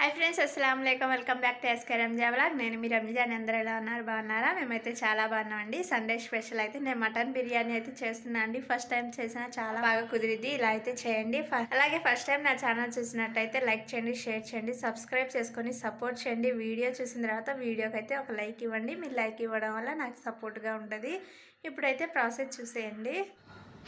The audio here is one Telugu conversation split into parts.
హాయ్ ఫ్రెండ్స్ అస్సలం లేకం welcome back to SK Ranja blog నేను మీ రంజాన్ అందరూ ఎలా ఉన్నారు? బాగున్నారా? మేమైతే చాలా బాగున్నామండి. సండే స్పెషల్ అయితే నేను మటన్ బిర్యానీ అయితే చేస్తున్నా అండి. ఫస్ట్ టైం చేసిన చాలా బాగా కుదిరిద్ది. ఇలా అయితే చేయండి. ఫ- అలాగే ఫస్ట్ టైం నా ఛానల్ చూసినట్టయితే లైక్ చేయండి షేర్ చేయండి సబ్స్క్రైబ్ చేసుకొని సపోర్ట్ చేయండి. వీడియో చూసిన తర్వాత వీడియోకి అయితే ఒక లైక్ ఇవ్వండి. మీరు లైక్ ఇవ్వడం వల్ల నాకు సపోర్ట్గా ఉంటుంది. ఇప్పుడైతే ప్రాసెస్ చూసేయండి.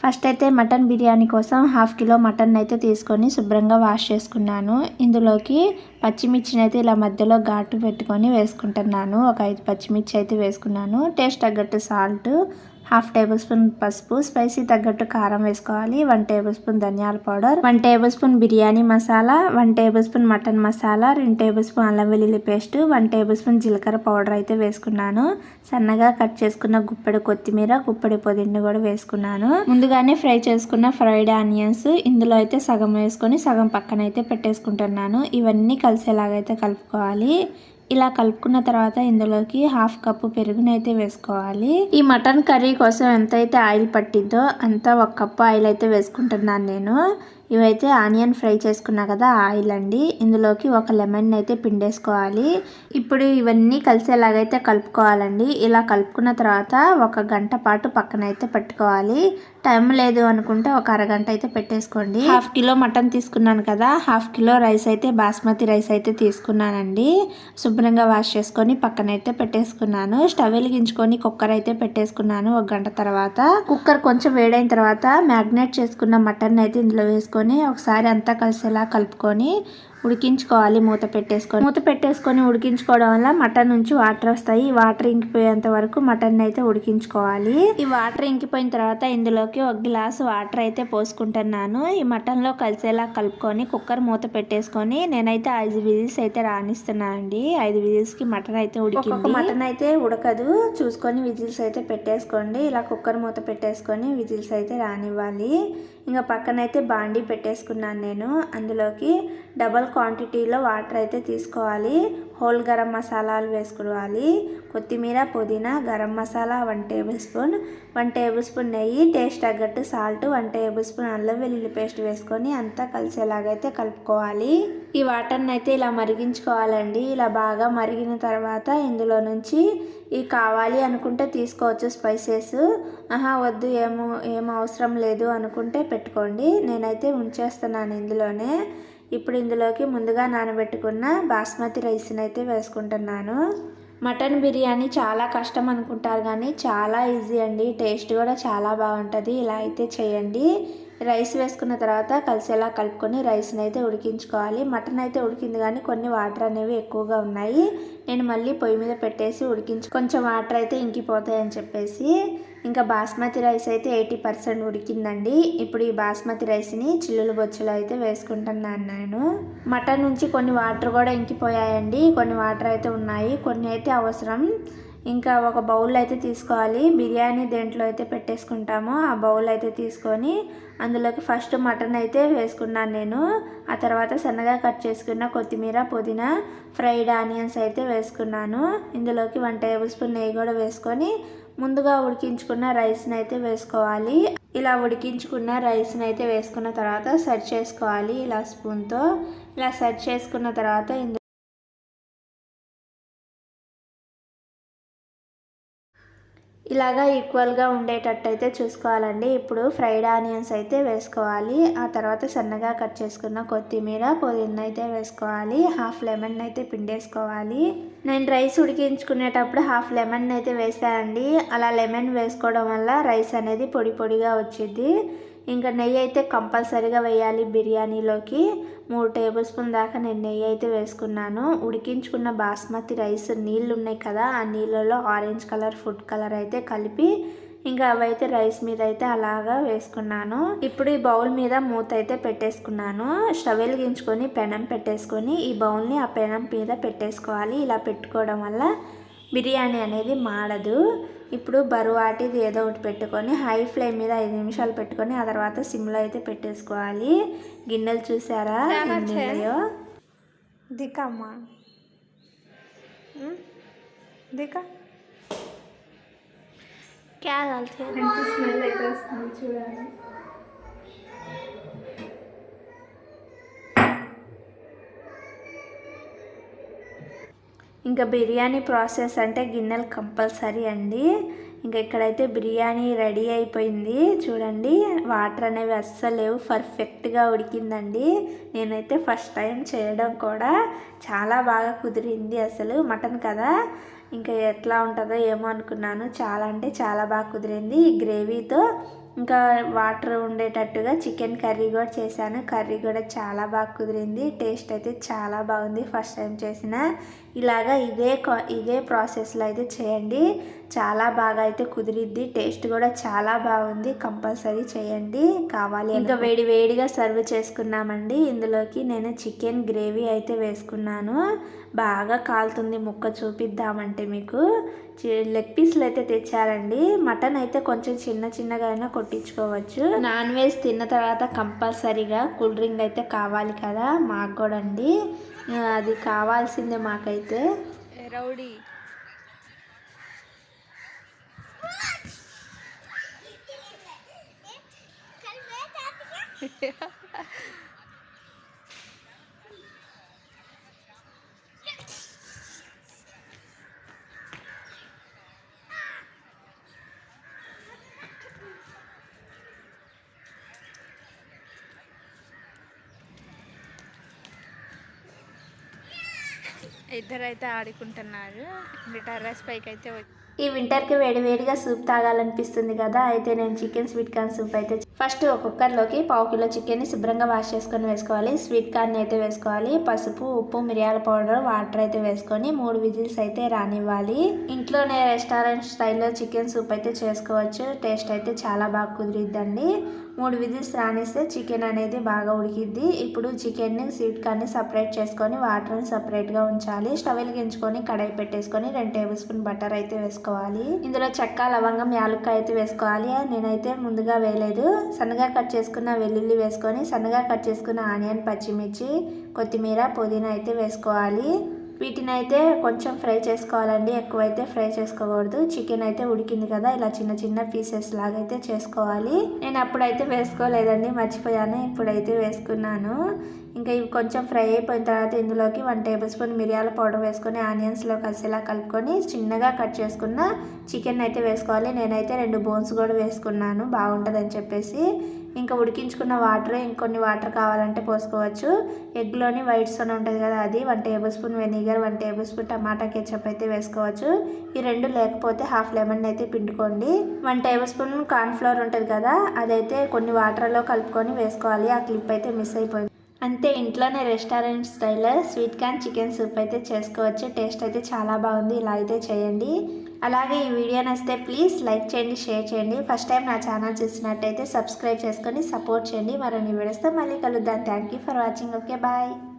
ఫస్ట్ అయితే మటన్ బిర్యానీ కోసం హాఫ్ కిలో మటన్ అయితే తీసుకొని శుభ్రంగా వాష్ చేసుకున్నాను. ఇందులోకి పచ్చిమిర్చిని అయితే ఇలా మధ్యలో ఘాటు పెట్టుకొని వేసుకుంటున్నాను. ఒక ఐదు పచ్చిమిర్చి అయితే వేసుకున్నాను. టేస్ట్ తగ్గట్టు సాల్ట్ హాఫ్ టేబుల్ స్పూన్ పసుపు స్పైసీ తగ్గట్టు కారం వేసుకోవాలి వన్ టేబుల్ స్పూన్ ధనియాల powder one tablespoon biryani masala one tablespoon mutton masala రెండు టేబుల్ స్పూన్ అల్లం వెల్లుల్లి పేస్ట్ వన్ టేబుల్ స్పూన్ జీలకర్ర పౌడర్ అయితే వేసుకున్నాను. సన్నగా కట్ చేసుకున్న గుప్పెడు కొత్తిమీర గుప్పెడు పొదిండి కూడా వేసుకున్నాను. ముందుగానే ఫ్రై చేసుకున్న ఫ్రైడ్ ఆనియన్స్ ఇందులో అయితే సగం వేసుకొని సగం పక్కన అయితే పెట్టేసుకుంటున్నాను. ఇవన్నీ కలిసేలాగైతే కలుపుకోవాలి. ఇలా కలుపుకున్న తర్వాత ఇందులోకి హాఫ్ కప్పు పెరుగునైతే వేసుకోవాలి. ఈ మటన్ కర్రీ కోసం ఎంతైతే ఆయిల్ పట్టిద్దో అంత ఒక కప్పు ఆయిల్ అయితే వేసుకుంటున్నాను నేను. ఇవైతే ఆనియన్ ఫ్రై చేసుకున్నా కదా ఆయిల్ అండి. ఇందులోకి ఒక లెమన్ అయితే పిండేసుకోవాలి. ఇప్పుడు ఇవన్నీ కలిసేలాగైతే కలుపుకోవాలండి. ఇలా కలుపుకున్న తర్వాత ఒక గంట పాటు పక్కన అయితే పెట్టుకోవాలి. టైం లేదు అనుకుంటే ఒక అరగంట అయితే పెట్టేసుకోండి. హాఫ్ కిలో మటన్ తీసుకున్నాను కదా హాఫ్ కిలో రైస్ అయితే బాస్మతి రైస్ అయితే తీసుకున్నానండి. శుభ్రంగా వాష్ చేసుకొని పక్కన అయితే పెట్టేసుకున్నాను. స్టవ్ వెలిగించుకొని కుక్కర్ అయితే పెట్టేసుకున్నాను ఒక గంట తర్వాత. కుక్కర్ కొంచెం వేడైన తర్వాత మ్యాగ్నేట్ చేసుకున్న మటన్ అయితే ఇందులో వేసుకొని ఒకసారి అంతా కలిసేలా కలుపుకొని ఉడికించుకోవాలి మూత పెట్టేసుకొని. మూత పెట్టేసుకొని ఉడికించుకోవడం వల్ల మటన్ నుంచి వాటర్ వస్తాయి. ఈ వాటర్ ఇంకిపోయేంత వరకు మటన్ అయితే ఉడికించుకోవాలి. ఈ వాటర్ ఇంకిపోయిన తర్వాత ఇందులోకి ఒక గ్లాస్ వాటర్ అయితే పోసుకుంటున్నాను. ఈ మటన్లో కలిసేలా కలుపుకొని కుక్కర్ మూత పెట్టేసుకొని నేనైతే ఐదు విజిల్స్ అయితే రాణిస్తున్నాను అండి. ఐదు విజిల్స్కి మటన్ అయితే ఉడికింది. మటన్ అయితే ఉడకదు. చూసుకొని విజిల్స్ అయితే పెట్టేసుకోండి. ఇలా కుక్కర్ మూత పెట్టేసుకొని విజిల్స్ అయితే రానివ్వాలి. ఇంకా పక్కనైతే బాండీ పెట్టేసుకున్నాను నేను. అందులోకి డబల్ క్వాంటిటీలో వాటర్ అయితే తీసుకోవాలి. హోల్ గరం మసాలాలు వేసుకోవాలి. కొత్తిమీర పుదీనా garam masala one tablespoon. One tablespoon నెయ్యి టేస్ట్ తగ్గట్టు సాల్ట్ వన్ టేబుల్ స్పూన్ అల్లం వెల్లుల్లి పేస్ట్ వేసుకొని అంతా కలిసేలాగైతే కలుపుకోవాలి. ఈ వాటర్ని అయితే ఇలా మరిగించుకోవాలండి. ఇలా బాగా మరిగిన తర్వాత ఇందులో నుంచి ఇవి కావాలి అనుకుంటే తీసుకోవచ్చు స్పైసెస్. ఆహా వద్దు ఏమో ఏం అవసరం లేదు అనుకుంటే పెట్టుకోండి. నేనైతే ఉంచేస్తున్నాను ఇందులోనే. ఇప్పుడు ఇందులోకి ముందుగా నానబెట్టుకున్న బాస్మతి రైస్ని అయితే వేసుకుంటున్నాను. మటన్ బిర్యానీ చాలా కష్టం అనుకుంటారు కానీ చాలా ఈజీ అండి. టేస్ట్ కూడా చాలా బాగుంటుంది. ఇలా అయితే చేయండి. రైస్ వేసుకున్న తర్వాత కలిసేలా కలుపుకొని రైస్ని అయితే ఉడికించుకోవాలి. మటన్ అయితే ఉడికింది కానీ కొన్ని వాటర్ అనేవి ఎక్కువగా ఉన్నాయి. నేను మళ్ళీ పొయ్యి మీద పెట్టేసి ఉడికించు కొంచెం వాటర్ అయితే ఇంకిపోతాయని చెప్పేసి ఇంకా బాస్మతి రైస్ అయితే ఎయిటీ పర్సెంట్ ఉడికిందండి. ఇప్పుడు ఈ బాస్మతి రైస్ని చిల్లులు బొచ్చులు అయితే వేసుకుంటున్నాను నేను. మటన్ నుంచి కొన్ని వాటర్ కూడా ఇంకిపోయాయండి. కొన్ని వాటర్ అయితే ఉన్నాయి. కొన్ని అయితే అవసరం. ఇంకా ఒక బౌల్ అయితే తీసుకోవాలి. బిర్యానీ దేంట్లో అయితే పెట్టేసుకుంటామో ఆ బౌల్ అయితే తీసుకొని అందులోకి ఫస్ట్ మటన్ అయితే వేసుకున్నాను నేను. ఆ తర్వాత సన్నగా కట్ చేసుకున్న కొత్తిమీర పుదీనా ఫ్రైడ్ ఆనియన్స్ అయితే వేసుకున్నాను. ఇందులోకి వన్ టేబుల్ స్పూన్ నెయ్యి కూడా వేసుకొని ముందుగా ఉడికించుకున్న రైస్ని అయితే వేసుకోవాలి. ఇలా ఉడికించుకున్న రైస్ని అయితే వేసుకున్న తర్వాత సెర్చ్ చేసుకోవాలి ఇలా స్పూన్తో. ఇలా సెర్చ్ చేసుకున్న తర్వాత ఇలాగా ఈక్వల్గా ఉండేటట్టు అయితే చూసుకోవాలండి. ఇప్పుడు ఫ్రైడ్ ఆనియన్స్ అయితే వేసుకోవాలి. ఆ తర్వాత సన్నగా కట్ చేసుకున్న కొత్తిమీర పుదీనా అయితే వేసుకోవాలి. హాఫ్ లెమన్ అయితే పిండేసుకోవాలి. నేను రైస్ ఉడికించుకునేటప్పుడు హాఫ్ లెమన్ అయితే వేసానండి. అలా లెమన్ వేసుకోవడం వల్ల రైస్ అనేది పొడి పొడిగా వచ్చింది ఇంకా నెయ్యి అయితే కంపల్సరీగా వేయాలి బిర్యానీలోకి. మూడు టేబుల్ స్పూన్ దాకా నేను నెయ్యి అయితే వేసుకున్నాను. ఉడికించుకున్న బాస్మతి రైస్ నీళ్ళు ఉన్నాయి కదా ఆ నీళ్ళలో ఆరెంజ్ కలర్ ఫుడ్ కలర్ అయితే కలిపి ఇంకా అవైతే రైస్ మీద అయితే అలాగా వేసుకున్నాను. ఇప్పుడు ఈ బౌల్ మీద మూత అయితే పెట్టేసుకున్నాను. స్టవ్ వెలిగించుకొని పెనం పెట్టేసుకొని ఈ బౌల్ని ఆ పెనం మీద పెట్టేసుకోవాలి. ఇలా పెట్టుకోవడం వల్ల బిర్యానీ అనేది మాడదు. ఇప్పుడు బరువాటిది ఏదో ఒకటి పెట్టుకొని హై ఫ్లేమ్ మీద ఐదు నిమిషాలు పెట్టుకొని ఆ తర్వాత సిమ్లో అయితే పెట్టేసుకోవాలి. గిన్నెలు చూసారా? ఎన్నియో దికమ్మా దిక స్మెల్ అయితే వస్తుంది చూడాలి ఇంకా బిర్యానీ ప్రాసెస్ అంటే గిన్నెలు కంపల్సరీ అండి. ఇంకా ఇక్కడైతే బిర్యానీ రెడీ అయిపోయింది. చూడండి వాటర్ అనేవి అస్సలు లేవు పర్ఫెక్ట్గా ఉడికిందండి. నేనైతే ఫస్ట్ టైం చేయడం కూడా. చాలా బాగా కుదిరింది అసలు మటన్ కదా. ఇంకా ఎట్లా ఉంటుందో ఏమో అనుకున్నాను. చాలా అంటే చాలా బాగా కుదిరింది ఈ గ్రేవీతో. ఇంకా వాటర్ ఉండేటట్టుగా చికెన్ కర్రీ కూడా చేశాను. కర్రీ కూడా చాలా బాగా కుదిరింది. టేస్ట్ అయితే చాలా బాగుంది ఫస్ట్ టైం చేసిన. ఇలాగా ఇదే కా- ఇదే ప్రాసెస్లో అయితే చేయండి. చాలా బాగా అయితే కుదిరిద్ది. టేస్ట్ కూడా చాలా బాగుంది. కంపల్సరీ చేయండి. కావాలి ఇంకా వేడి వేడిగా సర్వ్ చేసుకున్నామండి. ఇందులోకి నేను చికెన్ గ్రేవీ అయితే వేసుకున్నాను. బాగా కాలుతుంది ముక్క చూపిద్దామంటే మీకు. లెగ్ పీస్లు అయితే తెచ్చారండి. మటన్ అయితే కొంచెం చిన్న చిన్నగా అయినా కొట్టించుకోవచ్చు. నాన్ వెజ్ తిన్న తర్వాత కంపల్సరీగా కూల్ డ్రింక్ అయితే కావాలి కదా మాకు కూడా అండి. అది కావాల్సిందే మాకైతే. రౌడీ. ఇద్దరైతే ఆడుకుంటున్నారు. టెర్రస్ పైకి అయితే ఈ వింటర్కి వేడి వేడిగా సూప్ తాగాలనిపిస్తుంది కదా అయితే నేను చికెన్ స్వీట్ కార్న్ సూప్ అయితే ఫస్ట్ కుక్కర్లోకి పావు కిలో చికెన్ని శుభ్రంగా వాష్ చేసుకొని వేసుకోవాలి. స్వీట్ కార్న్ అయితే వేసుకోవాలి. పసుపు ఉప్పు మిరియాల పౌడర్ వాటర్ అయితే వేసుకొని మూడు విజిల్స్ అయితే రానివ్వాలి. ఇంట్లోనే రెస్టారెంట్ స్టైల్లో చికెన్ సూప్ అయితే చేసుకోవచ్చు. టేస్ట్ అయితే చాలా బాగా కుదిరిద్దండి. మూడు విజిల్స్ రానిస్తే చికెన్ అనేది బాగా ఉడికిద్ది. ఇప్పుడు చికెన్ని స్వీట్ కానీ సపరేట్ చేసుకొని వాటర్ని సపరేట్గా ఉంచాలి. స్టవ్ వెలిగించుకొని కడాయి పెట్టేసుకొని రెండు టేబుల్ స్పూన్ బటర్ అయితే వేసుకోవాలి. ఇందులో చెక్క లవంగం యాలుక్కాయ అయితే వేసుకోవాలి. నేనైతే ముందుగా వేయలేదు. సన్నగా కట్ చేసుకున్న వెల్లుల్లి వేసుకొని సన్నగా కట్ చేసుకున్న ఆనియన్ పచ్చిమిర్చి కొత్తిమీర పుదీనా అయితే వేసుకోవాలి. వీటిని అయితే కొంచెం ఫ్రై చేసుకోవాలండి. ఎక్కువైతే ఫ్రై చేసుకోకూడదు. చికెన్ అయితే ఉడికింది కదా ఇలా చిన్న చిన్న పీసెస్ లాగా అయితే చేసుకోవాలి. నేను అప్పుడైతే వేసుకోలేదండి మర్చిపోయాను. ఇప్పుడైతే వేసుకున్నాను. ఇంకా ఇవి కొంచెం ఫ్రై అయిపోయిన తర్వాత ఇందులోకి వన్ టేబుల్ స్పూన్ మిరియాల పౌడర్ వేసుకొని ఆనియన్స్లో కలిసేలా కలుపుకొని చిన్నగా కట్ చేసుకున్న చికెన్ అయితే వేసుకోవాలి. నేనైతే రెండు బోన్స్ కూడా వేసుకున్నాను. బాగుంటుందని చెప్పేసి. ఇంకా ఉడికించుకున్న వాటర్ ఇంకొన్ని వాటర్ కావాలంటే పోసుకోవచ్చు. ఎగ్లోని వైట్ సోన్ ఉంటుంది కదా అది. One tablespoon vinegar one tablespoon tomato ketchup అయితే వేసుకోవచ్చు. ఈ రెండు లేకపోతే హాఫ్ లెమన్ అయితే పిండుకోండి. వన్ టేబుల్ స్పూన్ కార్న్ఫ్లవర్ ఉంటుంది కదా అదైతే కొన్ని వాటర్లో కలుపుకొని వేసుకోవాలి. ఆ క్లిప్ అయితే మిస్ అయిపోయింది. అంతే ఇంట్లోనే రెస్టారెంట్ స్టైల్లో స్వీట్ కార్న్ చికెన్ సూప్ అయితే చేసుకోవచ్చు. టేస్ట్ అయితే చాలా బాగుంది. ఇలా అయితే చేయండి. అలాగే ఈ వీడియో నచ్చితే ప్లీజ్ లైక్ చేయండి షేర్ చేయండి. ఫస్ట్ టైం నా ఛానల్ చూసినట్టయితే సబ్స్క్రైబ్ చేసుకొని సపోర్ట్ చేయండి. మరిన్ని వీడియోస్తో మళ్ళీ కలుద్దాం. Thank you for watching okay bye